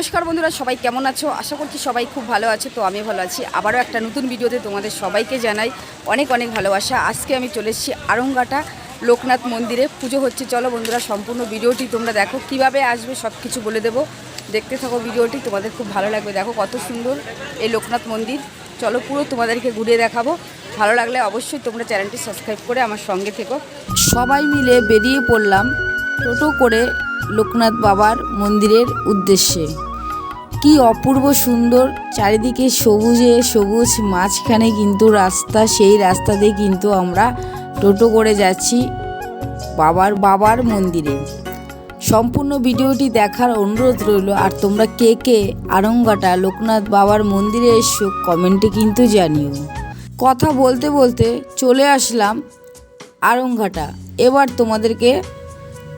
নমস্কার বন্ধুরা, সবাই কেমন আছো? আশা করছি সবাই খুব ভালো আছে, তো আমি ভালো আছি। আবারও একটা নতুন ভিডিওতে তোমাদের সবাইকে জানাই অনেক অনেক ভালোবাসা। আজকে আমি চলে এসেছি আরঙ্গাটা লোকনাথ মন্দিরে। পুজো হচ্ছে, চলো বন্ধুরা, সম্পূর্ণ ভিডিওটি তোমরা দেখো, কীভাবে আসবে সব কিছু বলে দেবো। দেখতে থাকো ভিডিওটি, তোমাদের খুব ভালো লাগবে। দেখো কত সুন্দর এই লোকনাথ মন্দির। চলো পুরো তোমাদেরকে ঘুরিয়ে দেখাবো। ভালো লাগলে অবশ্যই তোমরা চ্যানেলটি সাবস্ক্রাইব করে আমার সঙ্গে থেকো। সবাই মিলে বেরিয়ে পড়লাম টোটো করে লোকনাথ বাবার মন্দিরের উদ্দেশ্যে। কি অপূর্ব সুন্দর চারিদিকে সবুজে সবুজ মাঝখানে কিন্তু রাস্তা, সেই রাস্তা দিয়ে কিন্তু আমরা টোটো করে যাচ্ছি বাবার বাবার মন্দিরে। সম্পূর্ণ ভিডিওটি দেখার অনুরোধ রইল, আর তোমরা কে কে আরঙ্গাটা লোকনাথ বাবার মন্দিরে এসো কমেন্টে কিন্তু জানিও। কথা বলতে বলতে চলে আসলাম আরঙ্গাটা এবার তোমাদেরকে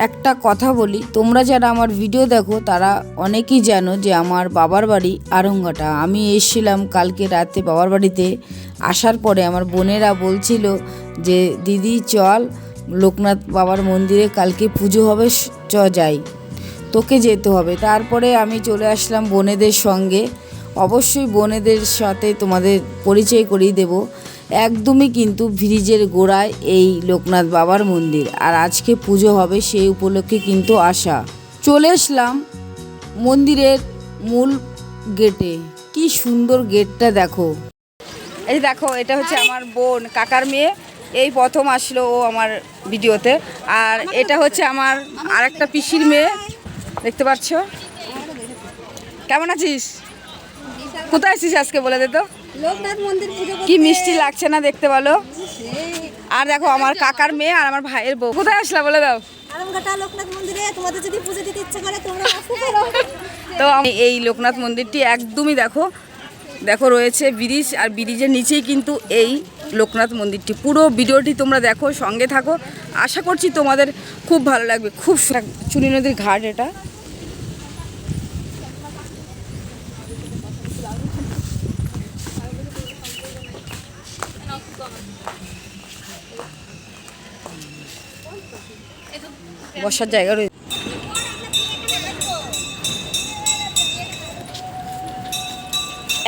একটা কথা বলি, তোমরা যারা আমার ভিডিও দেখো, তারা অনেকেই জানো যে আমার বাবার বাড়ি আরঙ্গাটা। আমি এসেছিলাম কালকে রাতে বাবার বাড়িতে। আসার পরে আমার বোনেরা বলছিল যে, দিদি, চল, লোকনাথ বাবার মন্দিরে কালকে পুজো হবে চ, যাই। তোকে যেতে হবে। তারপরে আমি চলে আসলাম বোনেদের সঙ্গে। অবশ্যই বোনেদের সাথে তোমাদের পরিচয় করিয়ে দেব। একদমই কিন্তু ব্রিজের গোড়ায় এই লোকনাথ বাবার মন্দির। আর আজকে পুজো হবে সেই উপলক্ষে কিন্তু আসা। চলে আসলাম মন্দিরের মূল গেটে। কি সুন্দর গেটটা দেখো। এই দেখো এটা হচ্ছে আমার বোন কাকার মেয়ে। এই প্রথম আসলো ও আমার ভিডিওতে। আর এটা হচ্ছে আমার আর একটা পিসির মেয়ে। দেখতে পাচ্ছ? কেমন আছিস? কোথায় আছিস আজকে বলে দে তো। লোকনাথ মন্দির পুজো কি মিষ্টি লাগছে না দেখতে বলো? আর দেখো আমার কাকার মেয়ে আর আমার ভাইয়ের বউ। কোথায় আসলা বলে দাও। লোকনাথ মন্দিরে তোমাদের যদি পুজো দিতে ইচ্ছে করে তোমরা আসতে পারো। তো আমি এই লোকনাথ মন্দিরটি একদমই দেখো দেখো রয়েছে ব্রিজ আর ব্রিজের নিচেই কিন্তু এই লোকনাথ মন্দিরটি। পুরো ভিডিওটি তোমরা দেখো সঙ্গে থাকো। আশা করছি তোমাদের খুব ভালো লাগবে। খুব চুনি নদীর ঘাট এটা। বসার জায়গা রয়েছে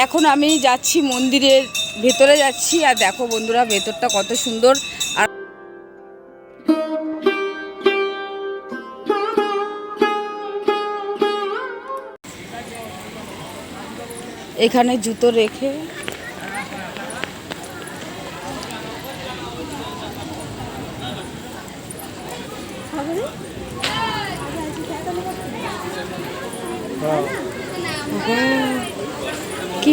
এখন আমি যাচ্ছি মন্দিরের ভেতরে যাচ্ছি, আর দেখো বন্ধুরা ভেতরটা কত সুন্দর। আর এখানে জুতো রেখে কি?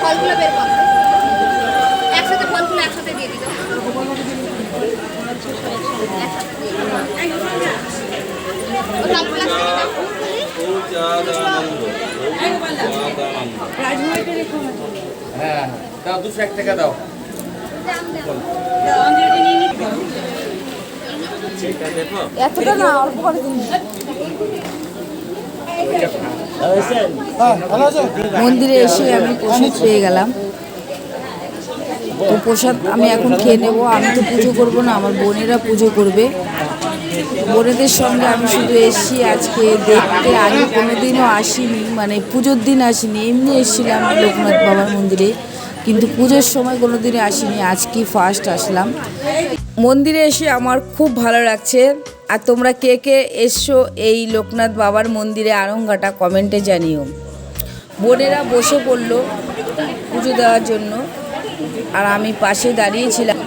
ফলগুলো বের করো। একসাথে ফলগুলো একসাথে দিয়ে দিও হ্যাঁ। দাও, দুশো এক টাকা দাও। মন্দিরে এসে আমি প্রসাদ পেয়ে গেলাম। তো প্রসাদ আমি এখন খেয়ে নেব। আমি তো পুজো করব না, আমার বোনেরা পুজো করবে। বোনেদের সঙ্গে আমি শুধু এসেছি আজকে দেখতে। আগে কোনোদিনও আসিনি মানে পুজোর দিন আসিনি, এমনি এসেছিলাম লোকনাথ বাবার মন্দিরে। কিন্তু পুজোর সময় কোনো দিনই আসিনি, আজকে ফার্স্ট আসলাম। মন্দিরে এসে আমার খুব ভালো লাগছে। আর তোমরা কে কে এসছো এই লোকনাথ বাবার মন্দিরে আরঙ্গাটা কমেন্টে জানিও। বোনেরা বসে পড়ল পুজো দেওয়ার জন্য। আর আমি পাশে দাঁড়িয়েছিলাম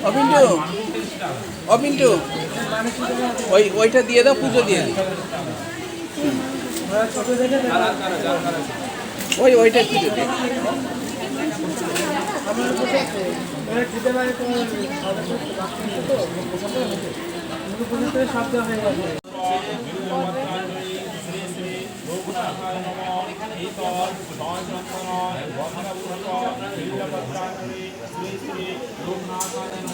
অপিন্টু অপিন্টু ওই ওইটা দিয়ে দাও পুজো দিয়ে দিই ওই ওইটা পুজো দিয়ে শ্রী শ্রী লোকনাথায়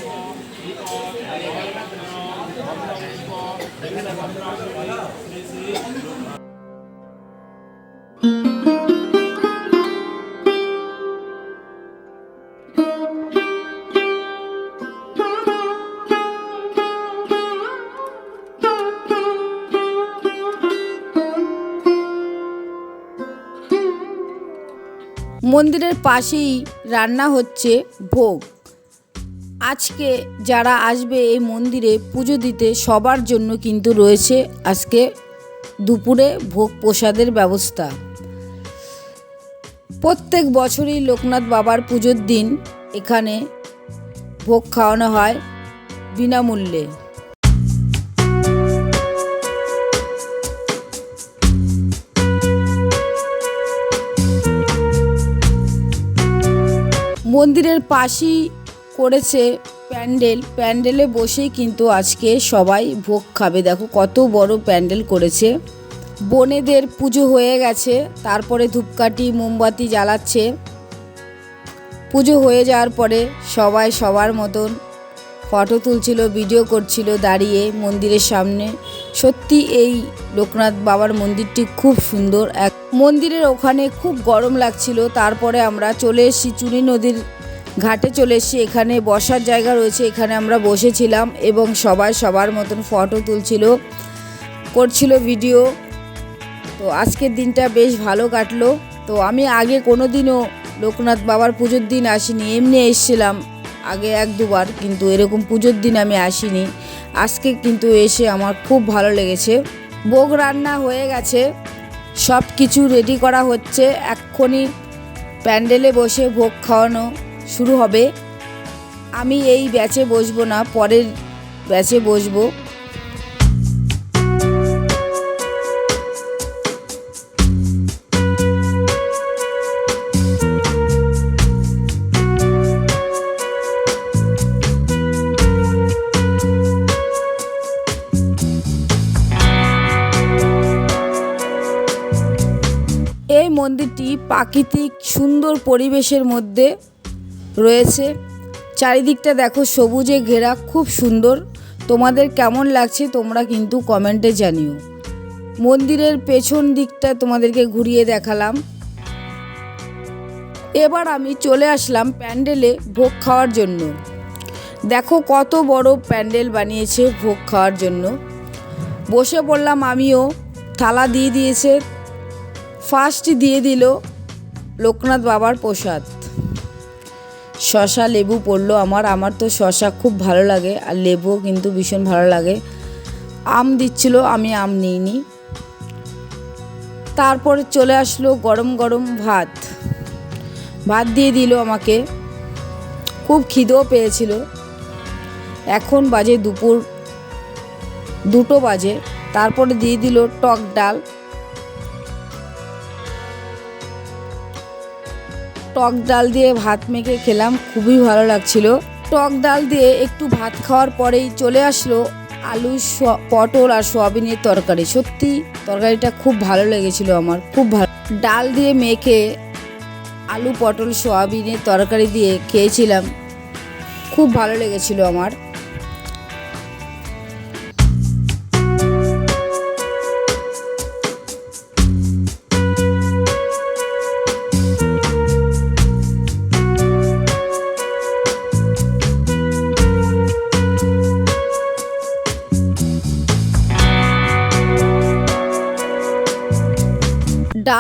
মন্দিরের পাশেই রান্না হচ্ছে ভোগ। আজকে যারা আসবে এই মন্দিরে পুজো দিতে সবার জন্য কিন্তু রয়েছে আজকে দুপুরে ভোগ প্রসাদের ব্যবস্থা। প্রত্যেক বছরই লোকনাথ বাবার পুজোর দিন এখানে ভোগ খাওয়ানো হয় বিনামূল্যে। মন্দিরের পাশেই করেছে প্যান্ডেল। প্যান্ডেলে বসেই কিন্তু আজকে সবাই ভোগ খাবে। দেখো কত বড় প্যান্ডেল করেছে। বোনেদের পুজো হয়ে গেছে। তারপরে ধূপকাঠি, মোমবাতি জ্বালাচ্ছে। পুজো হয়ে যাওয়ার পরে সবাই সবার মতন ফটো তুলছিল, ভিডিও করছিল দাঁড়িয়ে মন্দিরের সামনে। সত্যি এই লোকনাথ বাবার মন্দিরটি খুব সুন্দর। এক মন্দিরের ওখানে খুব গরম লাগছিল। তারপরে আমরা চলে এসেছি চুনি নদীর ঘাটে চলে এসেছি। এখানে বসার জায়গা রয়েছে। এখানে আমরা বসেছিলাম এবং সবাই সবার মতন ফটো তুলছিল, করছিল ভিডিও তো আজকের দিনটা বেশ ভালো কাটলো। তো আমি আগে কোনো দিনও লোকনাথ বাবার পুজোর দিন আসিনি। এমনি এসেছিলাম আগে এক দুবার, কিন্তু এরকম পুজোর দিন আমি আসিনি। আজকে কিন্তু এসে আমার খুব ভালো লেগেছে। ভোগ রান্না হয়ে গেছে। সব কিছু রেডি করা হচ্ছে। এক্ষুনি প্যান্ডেলে বসে ভোগ খাওয়ানো শুরু হবে। আমি এই ব্যাচে বসবো না, পরের ব্যাচে বসবো। এই মন্দিরটি প্রাকৃতিক সুন্দর পরিবেশের মধ্যে রয়েছে। চারিদিকটা দেখো সবুজে ঘেরা, খুব সুন্দর। তোমাদের কেমন লাগছে তোমরা কিন্তু কমেন্টে জানিও। মন্দিরের পেছন দিকটা তোমাদেরকে ঘুরিয়ে দেখালাম। এবার আমি চলে আসলাম প্যান্ডেলে ভোগ খাওয়ার জন্য। দেখো কত বড় প্যান্ডেল বানিয়েছে ভোগ খাওয়ার জন্য। বসে পড়লাম আমিও। থালা দিয়ে দিয়েছে। ফার্স্ট দিয়ে দিল লোকনাথ বাবার প্রসাদ। শশা লেবু পড়ল আমার আমার তো শশা খুব ভালো লাগে আর লেবুও কিন্তু ভীষণ ভালো লাগে। আম দিচ্ছিল, আমি আম নিইনি। তারপরে চলে আসলো গরম গরম ভাত। ভাত দিয়ে দিল আমাকে। খুব খিদেও পেয়েছিল। এখন বাজে দুপুর দুটো বাজে। তারপরে দিয়ে দিল টক ডাল। টক ডাল দিয়ে ভাত মেখে খেলাম, খুবই ভালো লাগছিল। টক ডাল দিয়ে একটু ভাত খাওয়ার পরেই চলে আসলো আলু পটল আর সোয়াবিনের তরকারি। সত্যি, তরকারিটা খুব ভালো লেগেছিল আমার, খুব ভালো। ডাল দিয়ে মেখে আলু, পটল, সোয়াবিনের তরকারি দিয়ে খেয়েছিলাম, খুব ভালো লেগেছিল আমার।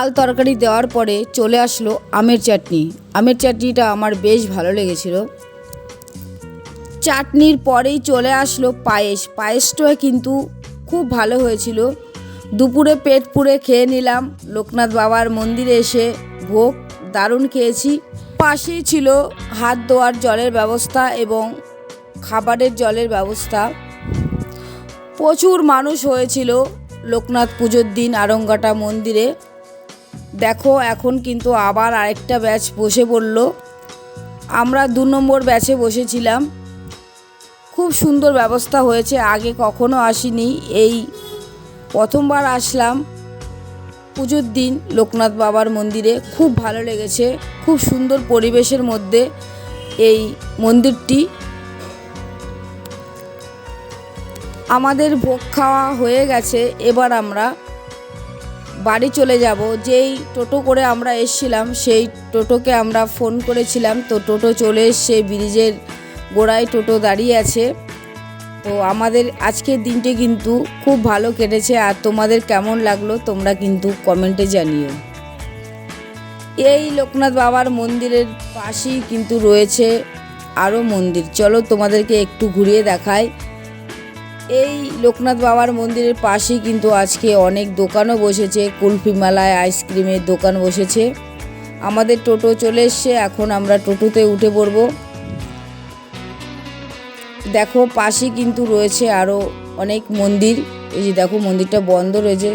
ডাল তরকারি দেওয়ার পরে চলে আসলো আমের চাটনি। আমের চাটনিটা আমার বেশ ভালো লেগেছিল। চাটনির পরেই চলে আসলো পায়েস। পায়েসটা কিন্তু খুব ভালো হয়েছিল। দুপুরে পেট পুড়ে খেয়ে নিলাম। লোকনাথ বাবার মন্দিরে এসে ভোগ দারুণ খেয়েছি। পাশেই ছিল হাত ধোয়ার জলের ব্যবস্থা এবং খাবারের জলের ব্যবস্থা। প্রচুর মানুষ হয়েছিল লোকনাথ পুজোর দিন আরঙ্গাটা মন্দিরে। দেখো, এখন কিন্তু আবার আরেকটা ব্যাচ বসে পড়ল। আমরা দু নম্বর ব্যাচে বসেছিলাম। খুব সুন্দর ব্যবস্থা হয়েছে, আগে কখনো আসিনি। এই প্রথমবার আসলাম পুজোর দিন লোকনাথ বাবার মন্দিরে। খুব ভালো লেগেছে, খুব সুন্দর পরিবেশের মধ্যে এই মন্দিরটি। আমাদের ভোগ খাওয়া হয়ে গেছে, এবার আমরা বাড়ি চলে যাব, যেই টোটো করে আমরা এসছিলাম, সেই টোটোকে আমরা ফোন করেছিলাম। তো টোটো চলে এসছে, ব্রিজের গোড়ায় টোটো দাঁড়িয়ে আছে। তো আমাদের আজকের দিনটি কিন্তু খুব ভালো কেটেছে, আর তোমাদের কেমন লাগল তোমরা কিন্তু কমেন্টে জানিও। এই লোকনাথ বাবার মন্দিরের পাশেই কিন্তু রয়েছে আরও মন্দির। চলো তোমাদেরকে একটু ঘুরিয়ে দেখায় এই লোকনাথ বাবার মন্দিরের পাশেই কিন্তু আজকে অনেক দোকানও বসেছে, কুলফি মেলায় আইসক্রিমের দোকান বসেছে। আমাদের টোটো চলে এসছে, এখন আমরা টোটোতে উঠে পড়ব। দেখো পাশে কিন্তু রয়েছে আরও অনেক মন্দির। এই যে দেখো, মন্দিরটা বন্ধ রয়েছে।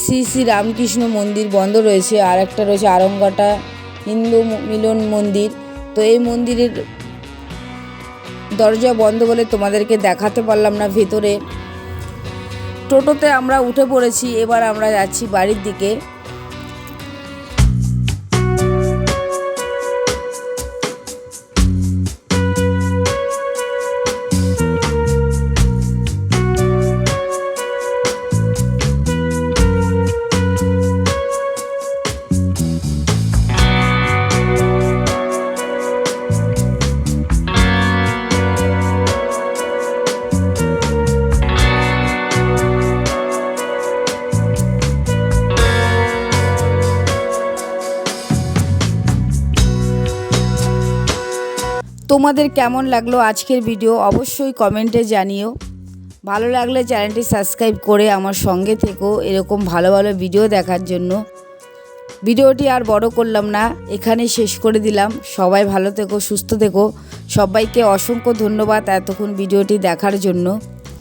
শ্রী শ্রী রামকৃষ্ণ মন্দির বন্ধ রয়েছে আর একটা রয়েছে আরঙ্গাটা হিন্দু মিলন মন্দির। তো এই মন্দিরের দরজা বন্ধ বলে তোমাদেরকে দেখাতে পারলাম না ভেতরে। টোটোতে আমরা উঠে পড়েছি, এবার আমরা যাচ্ছি বাড়ির দিকে। তোমাদের কেমন লাগল আজকের ভিডিও অবশ্যই কমেন্টে জানিও। ভালো লাগলে চ্যানেলটি সাবস্ক্রাইব করে আমার সঙ্গে থেকো এরকম ভালো ভালো ভিডিও দেখার জন্য। ভিডিওটি আর বড় করলাম না, এখানে শেষ করে দিলাম। সবাই ভালো থেকো, সুস্থ থেকো। সবাইকে অসংখ্য ধন্যবাদ এতক্ষণ ভিডিওটি দেখার জন্য।